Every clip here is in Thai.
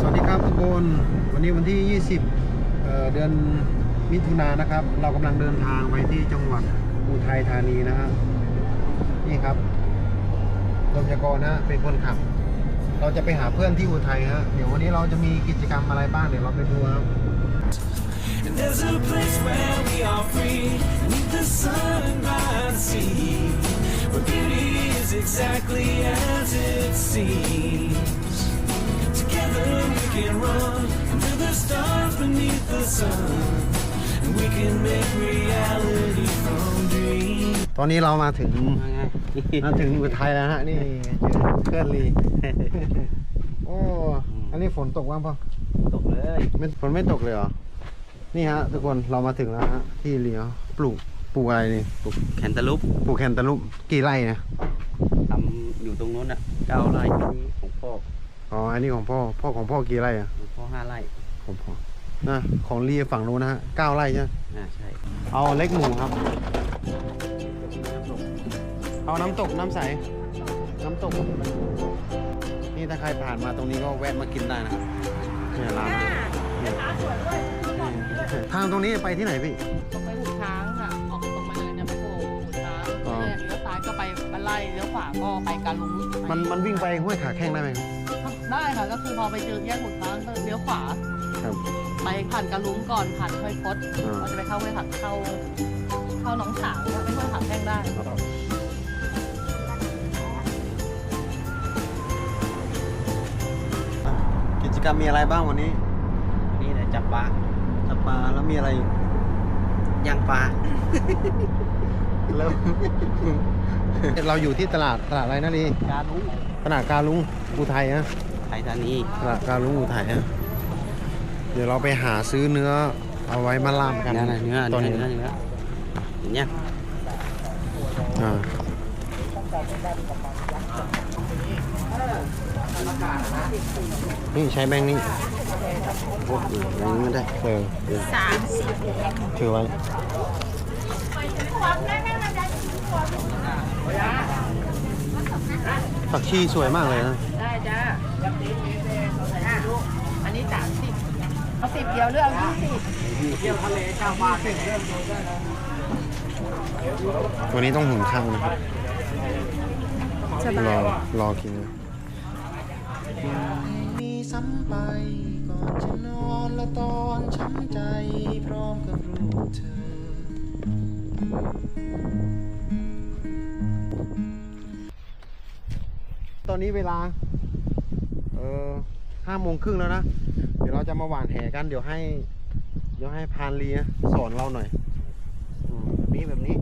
สวัสดีครับทุกคนวันนี้วันที่ 20เเดือนมิถุนายนนะครับ เรากำลังเดินทางไปที่จังหวัดอุทัยธานีนะฮะนี่ครับลมยากรนะเป็นคนขับ เราจะไปหาเพื่อนที่อุทัยฮะเดี๋ยววันนี้เราจะมีกิจกรรมอะไรบ้างเดี๋ยวเราไปดูครับ And there's a place where we are free, beneath the sun by the sea, where beauty is exactly as it seems. Together we can run into the stars beneath the sun, and we can make reality from dreams. ตอนนี้เรามาถึงมาถึงอุทัยแล้วฮะนี่เจอเพื่อนลีโอ้อันนี้ฝนตกบ้างปะตกเลยไม่ฝนไม่ตกเลยเหรอนี่ฮะทุกคนเรามาถึงแล้วฮะที่เลียวปลูกปลูกอะไรนี่ปลูกแคนตาลูปปลูกแคนตาลูปกี่ไร่นะทำอยู่ตรงนู้นอะเก้าไร่ที่นี่ของพ่อ อ๋อ อันนี้ของพ่อ พ่อของพ่อกี่ไร่อะของพ่อห้าไร่ของพ่อนะของลีฝั่งนู้นนะฮะเก้าไร่ใช่ไหมอ่าใช่ เอาเล็กหมูครับ เอาน้ำตกน้ำใส น้ำตก นี่ถ้าใครผ่านมาตรงนี้ก็แวะมากินได้นะครับเนี่ยร้านเนี่ยทางตรงนี้ไปที่ไหนพี่ตรงไปหูช้างค่ะ ออกตรงไปเลยเนี่ยไปโผล่หูช้างอ๋อเลยเลี้ยวซ้ายก็ไปบันไล่เลี้ยวขวาก็ไปการลุงมันมันวิ่งไปห้วยขาแข้งได้ไหมครับ ได้ค่ะก็คือพอไปเจอแยกหูช้างก็เลี้ยวขวา ครับ ไปผ่านการลุงก่อนผ่านค่อยคดอ่า เราจะไปเข้าห้วยผักเข้า เข้าหนองฉางไปห้วยผักแห้งได้กิจกรรมมีอะไรบ้างวันนี้ นี่แหละจับปลาจับปลาแล้วมีอะไรอีกย่างปลาแล้วเราอยู่ที่ตลาดตลาดอะไรนะลีกาลุงตลาดกาลุงอุทัยนะ ไทยธานีตลาดกาลุงอุทัยนะเดี๋ยวเราไปหาซื้อเนื้อเอาไว้มาล่ามกันเนื้อเนื้อตอนเนื้นี้อเนื้อเห็นยังอ่านี่ใช้แบงค์นี่โอ้โหอะไรนี้ไม่ได้เออสามสิบถือไว้ผักชีสวยมากเลยนะ ได้จ้า อันนี้สามสิบเอาสิบเดียวเลือกยี่สิบเที่ยวทะเลชาวบ้านนี้ต้องหุงข้าวนะครับรอรอกินนะมีซ้ำไปก่อนจะนอนและตอนช้ำใจพร้อมกับรูปเธอ ตอนนี้เวลา ออห้าโมงครึ่งแล้วนะ เดี๋ยวเราจะมาหว่านแหกัน เดี๋ยวให้ เดี๋ยวให้พานลีนะสอนเราหน่อยอแบบนี้แบบนี้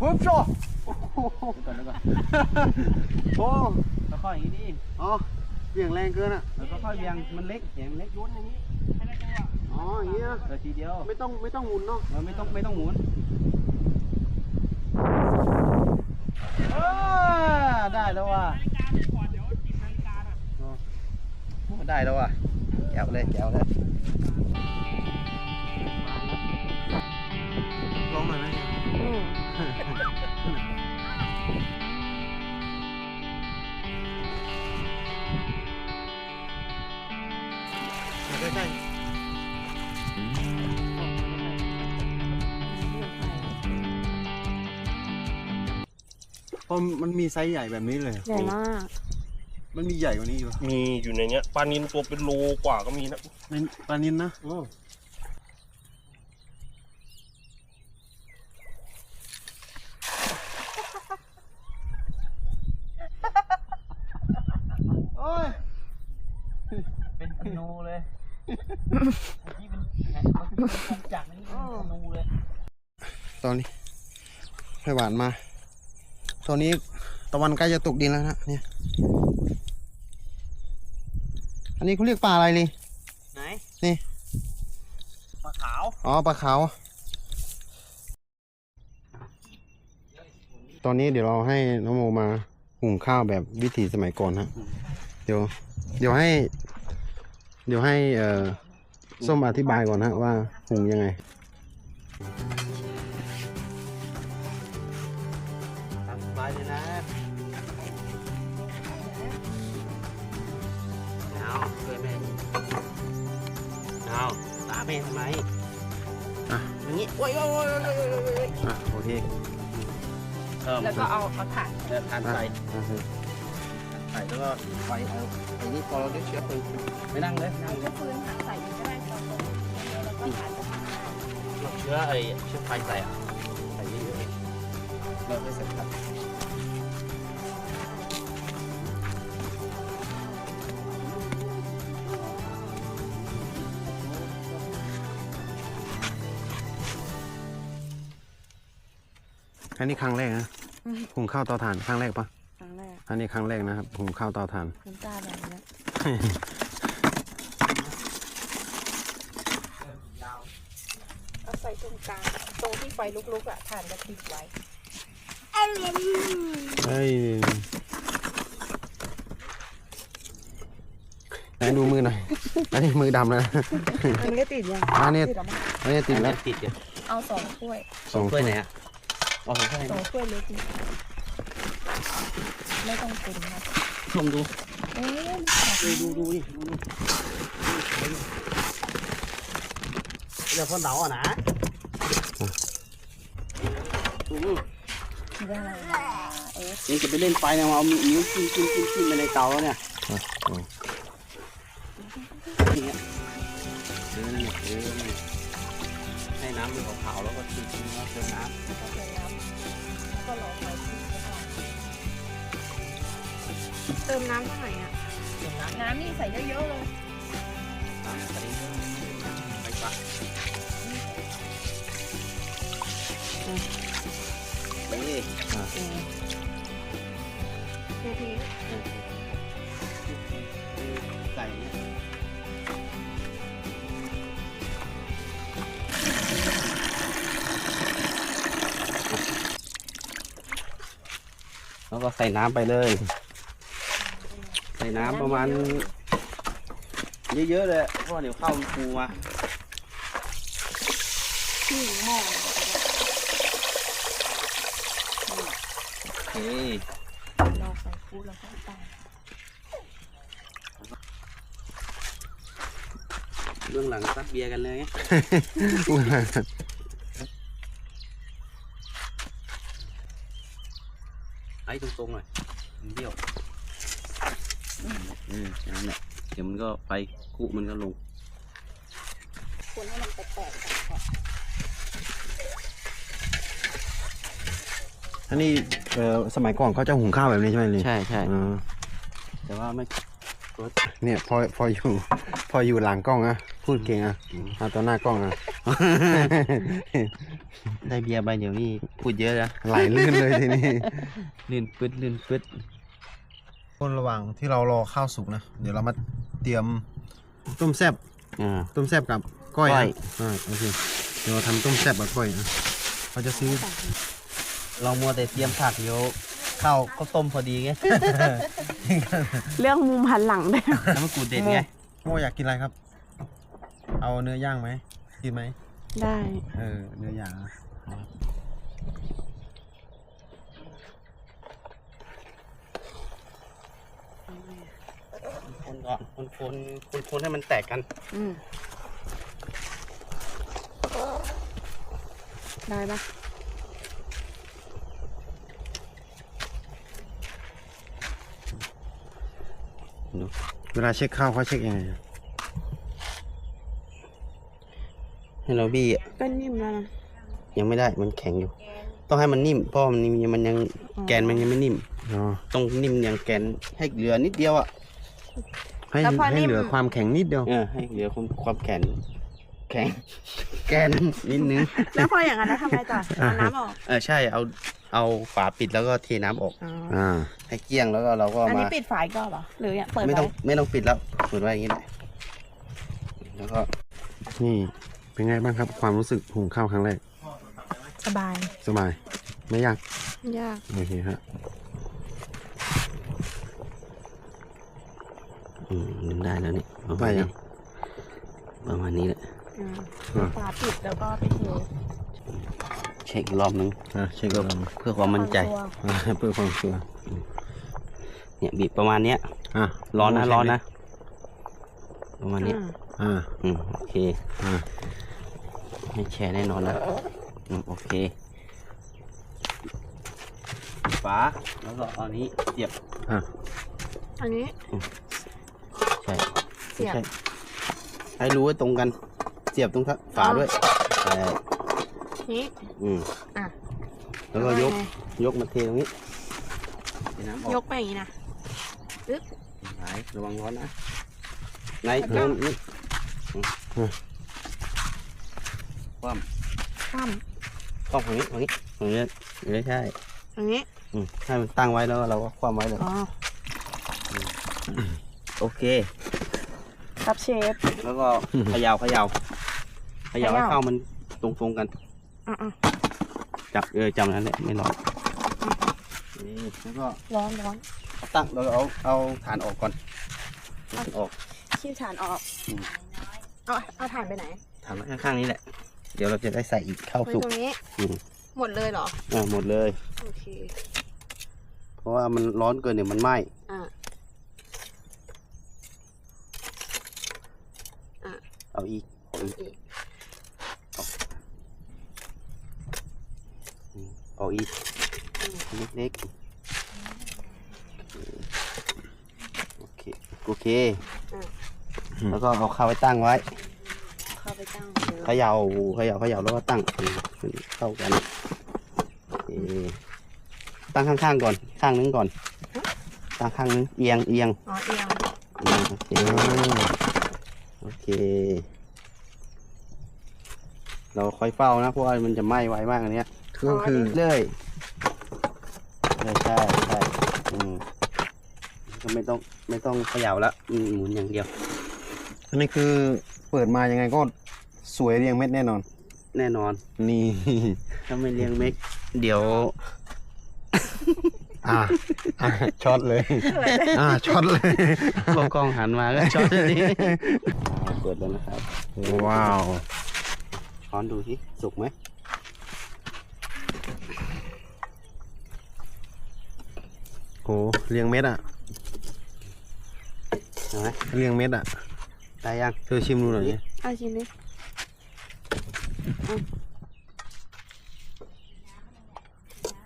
ปุ๊บโชโอ้โหก่อนแล้วก่อนโอ้แล้วค่อยอย่างนี้ดิอ๋อเบี่ยงแรงเกินอะแล้วก็ค่อยเบี่ยงมันเล็กเสียงมันเล็กย้วนอย่างนี้อ๋ออย่างนี้นะเออทีเดียวไม่ต้องไม่ต้องหมุนเนาะเออไม่ต้องไม่ต้องหมุนเออได้แล้วว่ะโอ้ได้แล้วว่ะแจ๋วเลยแจ๋วเลย ใกล้ๆพอมันมีไซส์ใหญ่แบบนี้เลย ใหญ่มาก มันมีใหญ่กว่านี้อยู่มีอยู่ในเนี้ยปลานินตัวเป็นโลกว่าก็มีนะเป็นปลานินนะโอ้ย เป็นธนูเลย เมื่อกี้เป็นแหะมันเป็นกงจักรนี่เป็นธนูเลยตอนนี้ให้หวานมา ตอนนี้ตะวันใกล้จะตกดินแล้วนะเนี่ย อันนี้เขาเรียกปลาอะไรลีไหน นี่าว อ๋อ ปลาขาว ตอนนี้เดี๋ยวเราให้น้องโมมาหุงข้าวแบบวิถีสมัยก่อนฮะ เดี๋ยว เดี๋ยวให้ เดี๋ยวให้ เอ่อ ส้มอธิบายก่อนฮะว่าหุงยังไงตามสบายเลยนะเอาช่วยแม่เอาตามแม่ทำไมอะอย่างนี้โอ้ยโอ้ยโอ้ยโอ้ยโอ้ยโอ้ยอะโอเคเพิ่มแล้วก็เอาเอาถ่านเดินทานอะใส่อะใส่แล้วก็ไฟเอาไอ้นี่พอเราได้เชื้อเพลิงไม่นั่งเลยเอาแค่ฟืนหาใส่ ชื้อไอ้เชื้อไฟใส่อะใส่เยอะๆเราไม่ใส่ครับอันนี้ครั้งแรกนะหุงข้าวเตาถ่านครั้งแรกปะครั้งแรกอันนี้ครั้งแรกนะครับหุงข้าวเตาถ่าน น้ำตาแบบนี้เอาใส่ ตรงกลางตรงที่ไฟลุกๆอะถ่านจะติดไว้เฮ้ยไหนดูมือหน่อย อันนี้มือดำแล้วนะอันนี้ติดยังอันนี้ติดหรอมั้งอันนี้ติดแล้วติดเดี๋ยวเอาสองถ้วยสองถ้วยไหนอะเอาสองถ้วยสองถ้วยเล็กนิดไม่ต้องเต็มนะชมดูเอ๊ะดูดูดูนี่ดูดูเดี๋ยวพ่นเตาอะนะ อืมได้เอ๊ะยังจะไปเล่นไฟนะเอานิ้วจิ้มจิ้มจิ้มจิ้มไปในเตาแล้วเนี่ยอ๋ออย่างเงี้ยเออนั่นแหละเออนั่นแหละให้น้ำมันขาวๆแล้วก็จิ้มจิ้มแล้วเติมน้แล้วก็เติมน้ำแล้วก็รอไฟขึ้นไปก่อนเติมน้ำเท่าไหร่อะำเติมน้ำน้ำนี่ใส่เยอะๆเลยน้ำใส่ไปปะ นี่เททีใส่เนี่ยแล้วก็ใส่น้ำไปเลย ใส่น้ำประมาณ เยอะๆเลยเพราะว่าเดี๋ยวข้าวมันฟูมา ที่หม้อ โอเครอไฟฟูแล้วก็ตั้งเบื้องหลังซัดเบียร์กันเลยไงไอ้ตรงๆหน่อยมันเบี้ยวเออนั่นแหละเดี๋ยวมันก็ไปกุมันก็ลงควรให้มันแตกๆกันก่ อนอันนี้เอ่อสมัยก่อนเขาจะหุงข้าวแบบนี้ใช่ไหมนี่ใช่ใช่อ๋อแต่ว่าไม่เนี่ยพอพออยู่ พออยู่หลังกล้องอะพูดเก่งอะเอาตอนหน้ากล้องอะได้เบียร์ไปเดี๋ยวนี้พูดเยอะนะไหลลื่นเลยทีนี้ลื่นปึ๊ดลื่นปึ๊ดคนระหว่างที่เรารอข้าวสุกนะ เดี๋ยวเรามาเตรียมต้มแซบอ่าต้มแซบกับก้อยก้นะอยอ่าโอเคเดี๋ยวเราทำต้มแซบกับก้อยนะเขาจะซื้อ เรามัวแต่เตรียมผักเดี๋ยวข้าวก็ต้มพอดีไง เรื่องมุมหันหลังด้วยน้ำมะกรูดเด็ดไงโมอยากกินอะไรครับ เอาเนื้อย่างไหมกินไหมได้ เออเนื้อย่างนะคนก่อนคนคนคนคนให้มันแตกกัน อืมได้ปะ เวลาเช็คข้าวเขาเช็คยังไงอะให้เราบี้อะก็นิ่มแล้วนะยังไม่ได้มันแข็งอยู่ ต้องให้มันนิ่มเพราะมันยังมันยังแกนมันยังไม่นิ่มอ๋อต้องนิ่มอย่างแกนให้เหลือนิดเดียวอะให้ให้เหลือความแข็งนิดเดียวเออให้เหลือความความแข็งแข็งแกนนิดนึง แล้วพออย่างนั้นแล้วทำไงต่อเอาน้ำออก เออใช่เอา เอาฝาปิดแล้วก็เทน้ำออก อ๋ออ่า ให้เกลี้ยงแล้วก็เราก็อันมา นี้ปิดฝายก็เหรอหรือเนี่ยเปิดไม่ไว้ต้องไม่ต้องปิดแล้วเปิดไว้อย่างนี้แหละแล้วก็นี่ เป็นไงบ้างครับ ความรู้สึกหุงข้าวครั้งแรก สบาย สบาย ไม่ยาก ยาก โอเคฮะอืมนึกได้แล้วนี่ประได้มาณยันี้งประมาณนี้แหละอืมอะฝาปิดแล้วก็ไปเท เช็คอีกรอบนึงอะเช็คก่อนเพื่อความมั่นใจตัวอะเพื่อความชัวร์เนี่ยบีบประมาณเนี้ยอะร้อนนะร้อนนะประมาณนี้อืมอ่าอืมโอเคอ่าไม่แชร์แน่นอนแล้วอืมโอเคฝาแล้วก็เอานี้เสียบอะอันนี้ ใช่เสียบไม่ใช่ให้รู้ว่าตรงกันเสียบตรงฝาด้วยใช่ นี้อืมอะแล้วก็ยกไงยกมาเทตรงนี้เทน้ำออกยกไปอย่างนี้นะไหนระวังร้อนนะไหนแล้วก็เริ่มนี่อืมความข้ามต้องฝั่งนี้ฝั่งนี้ฝั่งนี้ไม่ใช่อันนี้อืมให้มันตั้งไว้แล้วเราก็คว่ำไว้เลยอ๋อโอเค ครับเชฟ แล้วก็เขยาวขยาวขยาวให้เขย่าเข้ามันตรงๆกันอะอะ จับเออจำนั้นแหละไม่ร้อนนี่แล้วก็ร้อนร้อนตั้งเราเอาเอาฐานออกก่อนเอาออกขี้ฐานออกอืมเอาเอาฐานไปไหนฐานไว้ข้างๆนี้แหละ เดี๋ยวเราจะได้ใส่อีกเข้าไว้สุกตรงนี้อืมหมดเลยเหรออ่าหมดเลยโอเคเพราะว่ามันร้อนเกินเดี๋ยวมันไหม้อะเอาอีกเอาอีก อีกอืมเอาอีกเล็กๆโอเคโอเค แล้วก็เอาข้าวไว้ตั้งไว้เข้าไปตั้งเลยเขย่าเขย่าเขย่าแล้วก็ตั้งให้มันเข้ากันโอเคตั้งข้างๆก่อน ข้างนึงก่อน ตั้งข้างนึงเอียงเอียงอ๋อเอียงเอียงโอเคโอเคเราคอยเฝ้านะเพราะว่ามันจะไหม้ไวมากอันเนี้ย ก็คือเรื่อยใช่ใช่ใช่อืมก็ไม่ต้องไม่ต้องเขย่าแล้วอืมหมุนอย่างเดียว อันนี้คือเปิดมายังไงก็สวยเรียงเม็ดแน่นอน แน่นอน นี่ ถ้าไม่เลี้ยงเม็กเดี๋ยว อ่าอ่าช็อตเลย อ่าช็อตเลยพอกล้องหันมาก็ช็อตนี้อ่าเปิดแล้วนะครับ ว้าว ช้อนดูสิสุกไหม โหเรียงเม็ดอะเห็นไหมเรียงเม็ดอะได้ยังเธอชิมดูหน่อยดิเอาชิ้นนี้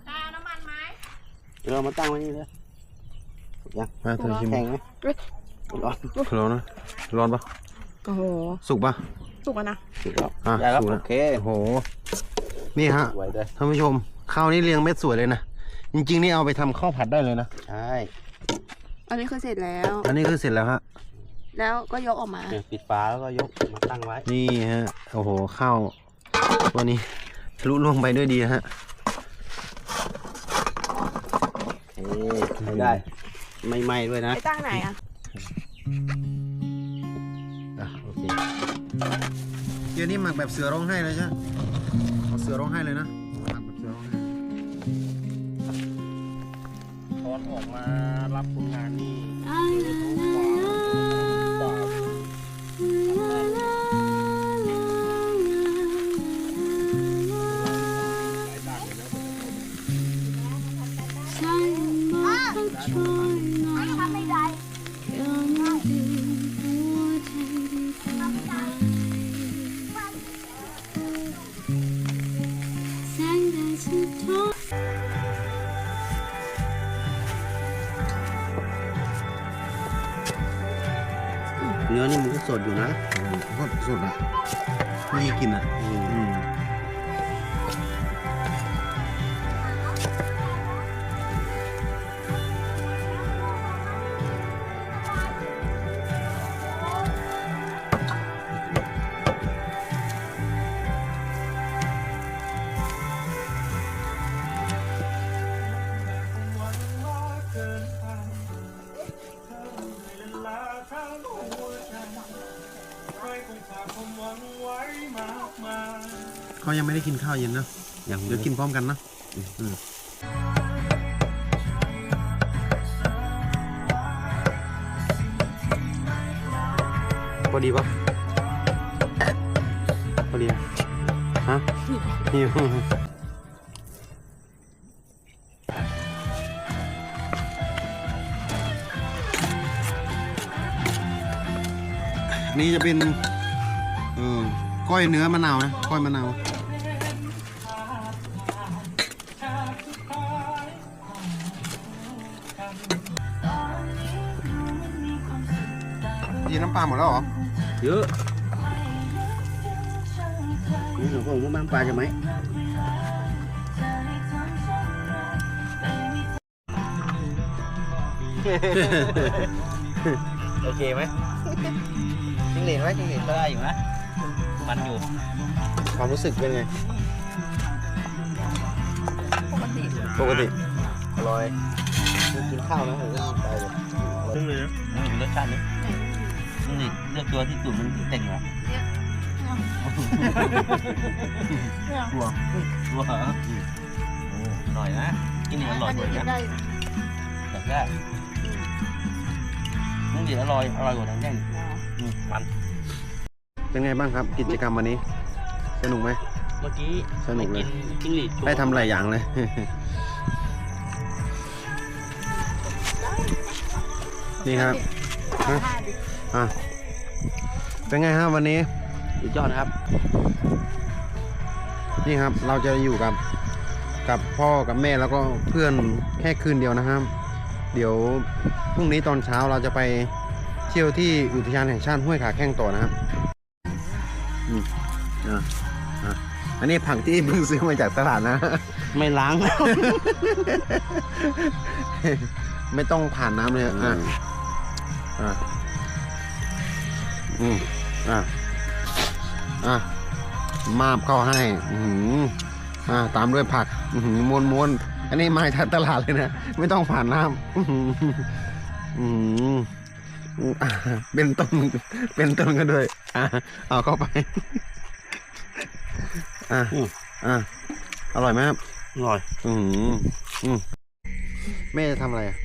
ตาน้ำมันไหมเดี๋ยวเรามาตั้งไว้นี่เลยสุกยังมาเธอชิมแข็งไหมร้อนร้อนนะร้อนปะโอ้โหสุกปะสุกแล้วนะสุกแล้วอะได้แล้วสุกแล้โอวเคโอ้โหนี่ฮะไว้เลยท่านผู้ชมข้าวนี้เรียงเม็ดสวยเลยนะ จริงๆนี่เอาไปทำข้าวผัดได้เลยนะ ใช่อันนี้คือเสร็จแล้ว อันนี้คือเสร็จแล้วฮะ แล้วก็ยกออกมาเนี่ยปิดฝาแล้วก็ยกมาตั้งไว้ นี่ฮะ โอ้โห ข้าวตัวนี้ทะลุล่วงไปด้วยดีฮะโอเคใช้ได้ ไม่ไหม้ด้วยนะไปตั้งไหนอะอะโอเคเดี๋ยวนี้หมักแบบเสือร้องไห้เลยใช่ไหมเอาเสือร้องไห้เลยนะ อนออกมารับคนงานนี่เจอท้องฟ้าฟ้ สดอยู่นะอืมก็สดอะไม่มีกลิ่นอะ อืม ร้อมกันนะอืมพอดีปะพอดีอะฮะนี่นี่จะเป็นเออก้อยเนื้อมะนาวนะก้อยมะนาว มดแล้วเหรอ เยอะนี่หลวงพ่อว่าบ้างปลาจะไหมโอเคไหมจิ้งหรีดไหมจิ้งหรีดก็ได้อยู่นะ มันอยู่ ความรู้สึกเป็นไง ปกติปกติ อร่อย กินข้าวนะผมก็ไปเลยซึ่งเลยนะนี่รสชาตินี้ นี่เลือกตัวที่ตุ่มมันเต่งเหรอตัว ตัวเหรออืมโอ้อร่อยนะกินนี่อร่อยกว่ากินะนได้แบบแรกนี่ดีอร่อยอร่อยกว่าทางแย่งอืมมันเป็นไงบ้างครับ กิจกรรมวันนี้ สนุกไหมเมื่อกี้สนุกเลยกินจิ้งหรีดได้ทำหลายอย่างเลยนี่ครับฮะ อะเป็นไงครับวันนี้สุดยอดครับ นี่ครับเราจะอยู่กับกับพ่อกับแม่แล้วก็เพื่อนแค่คืนเดียวนะครับ เดี๋ยวพรุ่งนี้ตอนเช้าเราจะไปเที่ยวที่อุทยานแห่งชาติห้วยขาแข้งต่อนะครับอืมอะอะอันนี้ผักที่เพิ่งซื้อมาจากตลาดนะ ไม่ล้าง ไม่ต้องผ่านน้ำเลยอะอะ อืมอะอะมาบเข้าให้ อือหืออะตามด้วยผัก อือหือม้วนม้วนๆอันนี้มาจากตลาดเลยนะ ไม่ต้องผ่านน้ำอื้อหืออืออะเป็นต้นเป็นต้นกันด้วย อะเอาเข้าไป อะอืมอะอร่อยไหมครับอร่อย อืมอืมแม่จะทำอะไรอะ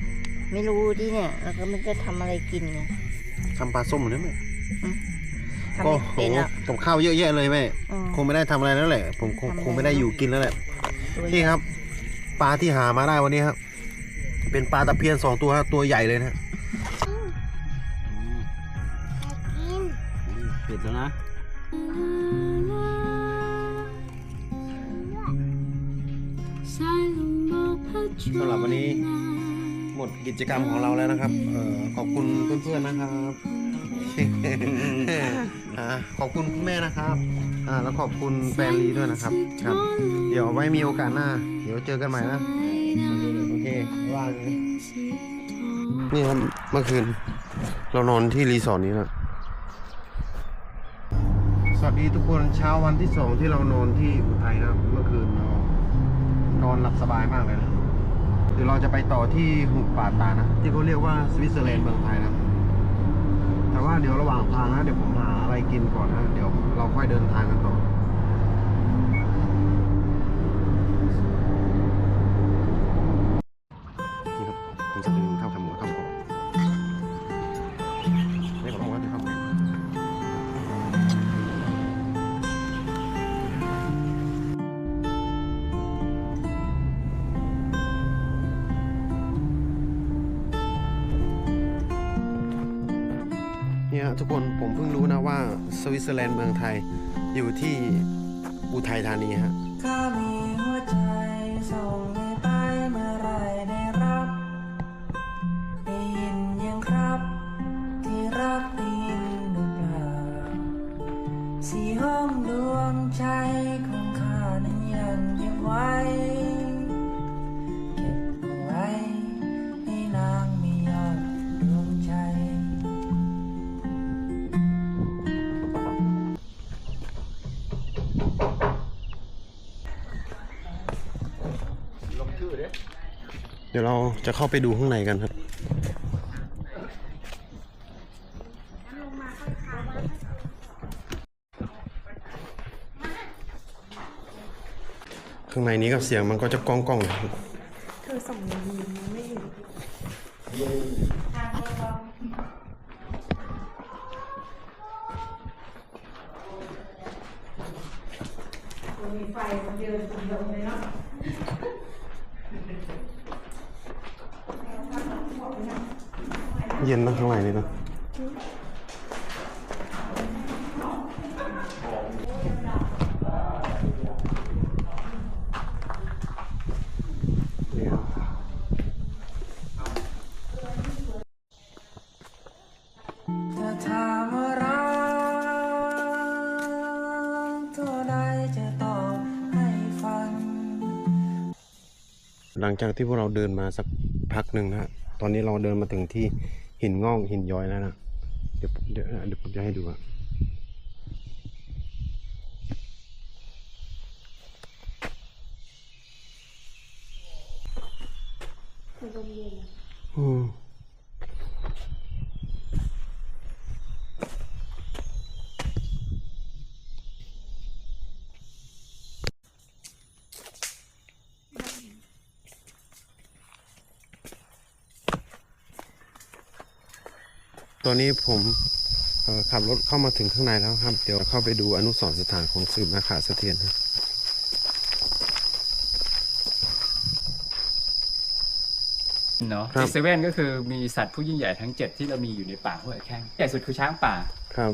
ไม่รู้ดิเนี่ยแล้วก็มันจะทำอะไรกินไงทำปลาส้มหรือไม่ ทำก็ไม่โหเป็นอะกับข้าวเยอะแยะเลยแม่อืมคงไม่ได้ทำอะไรแล้วแหละ ผมคงทำอะไร คงไม่ได้อยู่กินแล้วแหละตัวนี่ครับ ปลาที่หามาได้วันนี้ครับ เป็นปลาตะเพียนสองตัวครับตัวใหญ่เลยนะเผ็ดแล้วนะ สำหรับวันนี้ หมดกิจกรรมของเราแล้วนะครับเออขอบคุณเพื่อนๆนะครับ อ่าขอบคุณคุณแม่นะครับอ่าแล้วขอบคุณแฟนลีด้วยนะครับครับ เดี๋ยวไว้มีโอกาสหน้า เดี๋ยวเจอกันใหม่นะ โอเคว่างนะนี่ครับเมื่อคืน เรานอนที่รีสอร์ทนี้นะสวัสดีทุกคนเช้าวันที่สองที่เรานอนที่อุทัยนะครับเมื่อคืนเรานอนหลับสบายมากเลยนะเดี๋ยวเราจะไปต่อที่หุบป่าตานะ ที่เขาเรียกว่าสวิตเซอร์แลนด์เมืองไทยนะ แต่ว่าเดี๋ยวระหว่าง ทางนะเดี๋ยวผมหาอะไรกินก่อนนะ เดี๋ยวเราค่อยเดินทางกันต่อ วิตเซอร์แลนด์เมืองไทย อยู่ที่อุทัยธานีฮะ ดี๋ยวเราจะเข้าไปดูข้างในกันครับข้างในนี้ก็เสียงมันก็จะก้องก้องเลย ลังจากที่พวกเราเดินมาสักพักหนึ่งนะตอนนี้เราเดินมาถึงที่หินงอกหินย้อยแล้วนะ เดี๋ยวผมเดี๋ยวเดี๋ยวผมจะให้ดูอะ ตอนนี้ผมเอ่อขับรถเข้ามาถึงข้างในแล้วครับ เดี๋ยวเข้าไปดูอนุสรณ์สถานของสืบนาคาเสถียรนะเนาะครับเซเว่นก็คือมีสัตว์ผู้ยิ่งใหญ่ทั้ง7ที่เรามีอยู่ในป่าห้วยแข้งใหญ่สุดคือช้างป่าครับ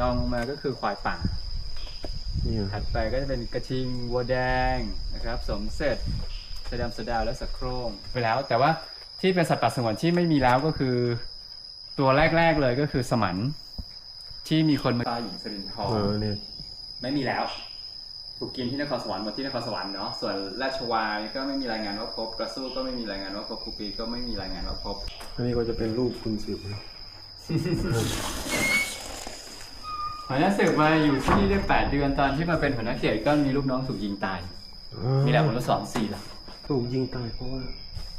รองลงมาก็คือควายป่านี่คถัรับดไปก็จะเป็นกระทิงวัวแดงนะครับ สมเสร็จสะดำสะดาวและสะโครงไปแล้ว แต่ว่าที่เป็นสัตว์ป่าสงวนที่ไม่มีแล้วก็คือ ตัวแรก ๆเลยก็คือสมันที่มีคนมาตายหญิงสรินทเอรอเนี่ยไม่มีแล้ว ถูกกินที่นครสวรรค์หมดที่นครสวรรค์เนาะส่วนราชวายก็ไม่มีรายงานว่าพบกระสู้ก็ไม่มีรายงานว่าพบคูปีก็ไม่มีรายงานว่าพบอันนี้ก็จะเป็นรูปคุณสืบนะหัวหน้าสืบมาอยู่ที่นี่ได้แปดเดือนตอนที่มาเป็นหัวหน้าเขตก็มีลูกน้องถูกยิงตาย มีแหละผมสอนสี่หลังถูกยิงตายเพราะว่าอ่า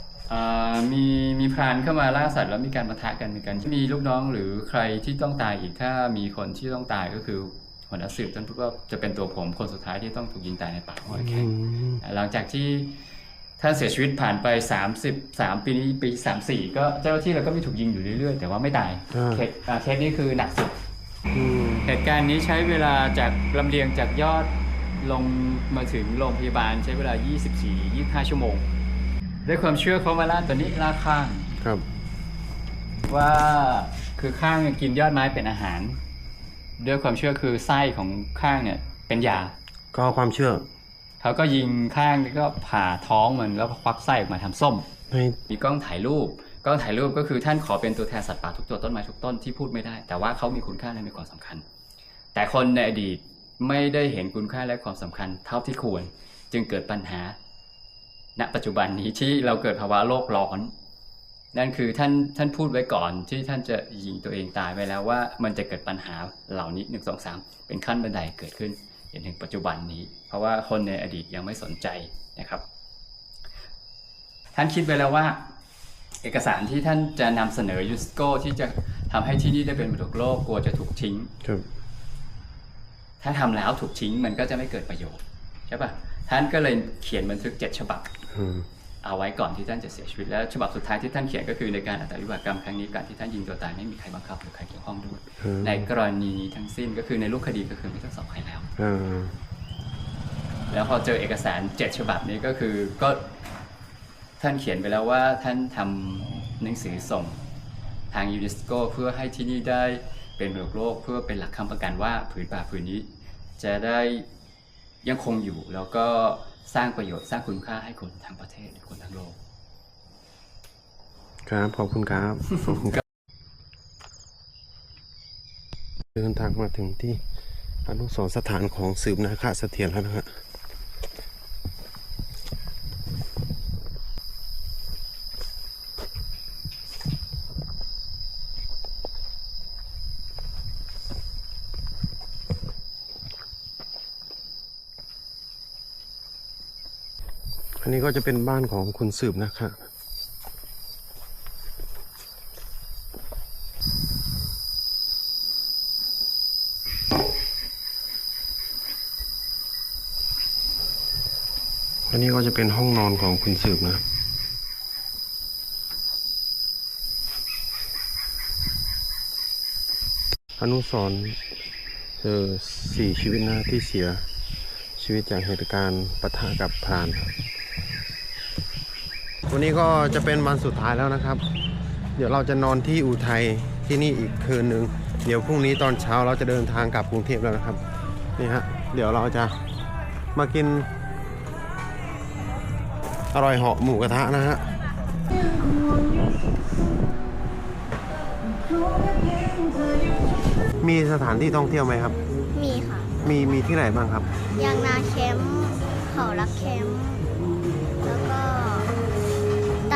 มีมีพรานเข้ามาล่าสัตว์แล้วมีการปะทะกันมีการมีลูกน้องหรือใครที่ต้องตายอีกถ้ามีคนที่ต้องตายก็คือหัวหน้าสืบท่านพูดว่าจะเป็นตัวผมคนสุดท้ายที่ต้องถูกยิงตายในป่าห้วยแข้งหลังจากที่ท่านเสียชีวิตผ่านไป 33 ปีนี้ปี 34 ก็เจ้าหน้าที่เราก็มีถูกยิงอยู่เรื่อยๆ แต่ว่าไม่ตายอ่าเคสอ่าเคสนี้คือหนักสุดอืมเหตุการณ์นี้ใช้เวลาจากลำเลียงจากยอดลงมาถึงโรงพยาบาลใช้เวลา 24-25 ชั่วโมง ด้วยความเชื่อเขามาล่าตัวนี้ล่าข้าง ครับ ว่าคือข้างเนี่ยกินยอดไม้เป็นอาหาร ด้วยความเชื่อคือไส้ของข้างเนี่ย เป็นยาก็ความเชื่อ เขาก็ยิงข้างแล้วก็ผ่าท้องมันแล้วก็ควักไส้ออกมาทำส้ม ให้ มีกล้องถ่ายรูป กล้องถ่ายรูปก็คือท่านขอเป็นตัวแทนสัตว์ป่าทุกตัวต้นไม้ทุกต้นที่พูดไม่ได้ แต่ว่าเขามีคุณค่าและมีความสำคัญ แต่คนในอดีตไม่ได้เห็นคุณค่าและความสำคัญเท่าที่ควร จึงเกิดปัญหา ณปัจจุบันนี้ที่เราเกิดภาวะโลกร้อน นั่นคือท่านท่านพูดไว้ก่อนที่ท่านจะยิงตัวเองตายไปแล้วว่ามันจะเกิดปัญหาเหล่านี้หนึ่งสองสามเป็นขั้นบันไดเกิดขึ้นจนถึงปัจจุบันนี้ เพราะว่าคนในอดีตยังไม่สนใจนะครับ ท่านคิดไว้แล้วว่า เอกสารที่ท่านจะนำเสนอยูสโกที่จะทำให้ที่นี่ได้เป็นมรดกโลกกลัวจะถูกทิ้งครับถ้าทำแล้วถูกทิ้งมันก็จะไม่เกิดประโยชน์ใช่ปะท่านก็เลยเขียนบันทึกเจ็ดฉบับอืม เอาไว้ก่อนที่ท่านจะเสียชีวิต แล้วฉบับสุดท้ายที่ท่านเขียนก็คือในการอัตวิบากกรรมครั้งนี้การที่ท่านยิงตัวตายไม่มีใครบังคับหรือใครเกี่ยวข้องด้วยอืมในกรณีนี้ทั้งสิ้นก็คือในรูปคดีก็คือไม่ต้องสอบใครแล้วอ่าแล้วพอเจอเอกสารเจ็ดฉบับนี้ก็คือก็ท่านเขียนไปแล้วว่าท่านทำหนังสือส่งทางยูเนสโกเพื่อให้ที่นี่ได้เป็นมรดกโลกเพื่อเป็นหลักคำประกันว่าผืนป่าผืนนี้ จะได้ยังคงอยู่แล้วก็ สร้างประโยชน์สร้างคุณค่าให้คนทั้งประเทศคนทั้งโลก ครับขอบคุณครับขอบคุณครับเดินทางมาถึงที่อนุสรณ์สถานของสืบนาคาเสถียรแล้วนะฮะ ก็จะเป็นบ้านของคุณสืบนะครับออันนี้ก็จะเป็นห้องนอนของคุณสืบนะครับอนุสรเออสี่ชีวิตนะที่เสียชีวิตจากเหตุการณ์ปะทะกับพรานครับ วันนี้ก็จะเป็นวันสุดท้ายแล้วนะครับ เดี๋ยวเราจะนอนที่อุทัยที่นี่อีกคืนหนึ่งเดี๋ยวพรุ่งนี้ตอนเช้าเราจะเดินทางกลับกรุงเทพแล้วนะครับนี่ฮะเดี๋ยวเราจะมากิน อร่อยเหาะหมูกระทะนะฮะมีสถานที่ท่องเที่ยวไหมครับ มีค่ะ มีมีที่ไหนบ้างครับ ยางนาแคมป์เขารักแคมป์แล้วก็ต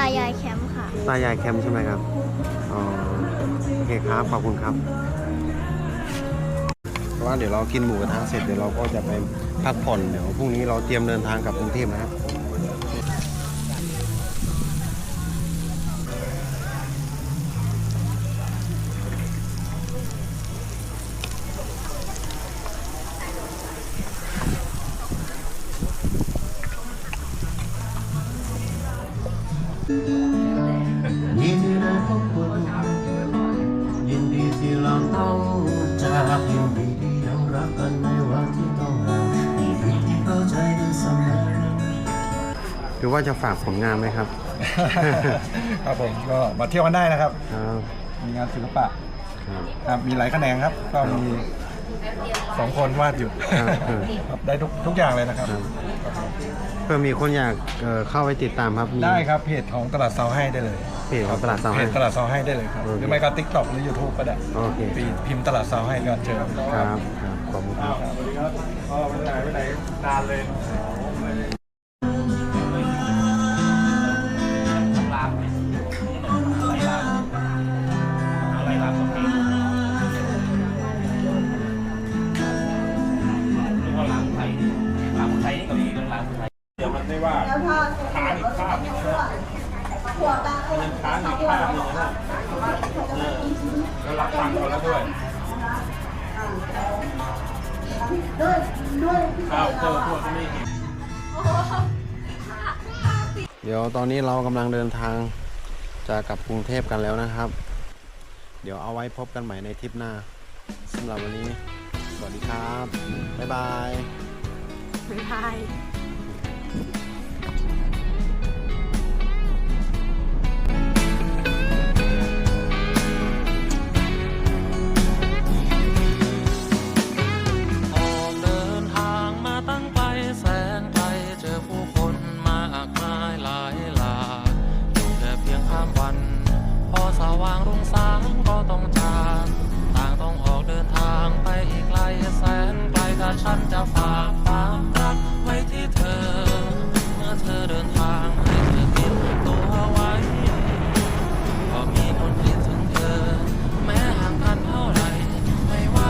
ายายแคมป์ค่ะ ตายายแคมป์ใช่ไหมครับ อ๋อ โอเคครับ ขอบคุณครับ เพราะว่าเดี๋ยวเรากินหมูกระทะเสร็จเดี๋ยวเราก็จะไปพักผ่อน เดี๋ยวพรุ่งนี้เราเตรียมเดินทางกลับกรุงเทพนะครับ ผลงานไหมครับ ครับผมก็มาเที่ยวกันได้นะครับ ครับมีงานศิลปะครับ ครับมีหลายแขนงครับ ก็มีสองคนวาดอยู่ครับเออครับได้ทุกทุกอย่างเลยนะครับครับเพื่อมีคนอยากเอ่อเข้าไปติดตามครับมี ได้ครับเพจของตลาดเซาให้ได้เลยเพจของตลาดเซาเพให้จตลาดเซาให้ได้เลยครับโอเคหรือไม่ก็ทิกตอกหรือยูทูบก็ได้โอเค ปีพิมพ์ตลาดเซาให้ก็เจอครับครับ ขอบคุณครับสวัสดีครับอ๋อไม่ไหนไม่ไหนนานเลย เดี๋ยวตอนนี้เรากำลังเดินทางจะกลับกรุงเทพกันแล้วนะครับ เดี๋ยวเอาไว้พบกันใหม่ในทริปหน้าสำหรับวันนี้ สวัสดีครับ บ๊ายบาย บ๊ายบาย ราชันจะฝาก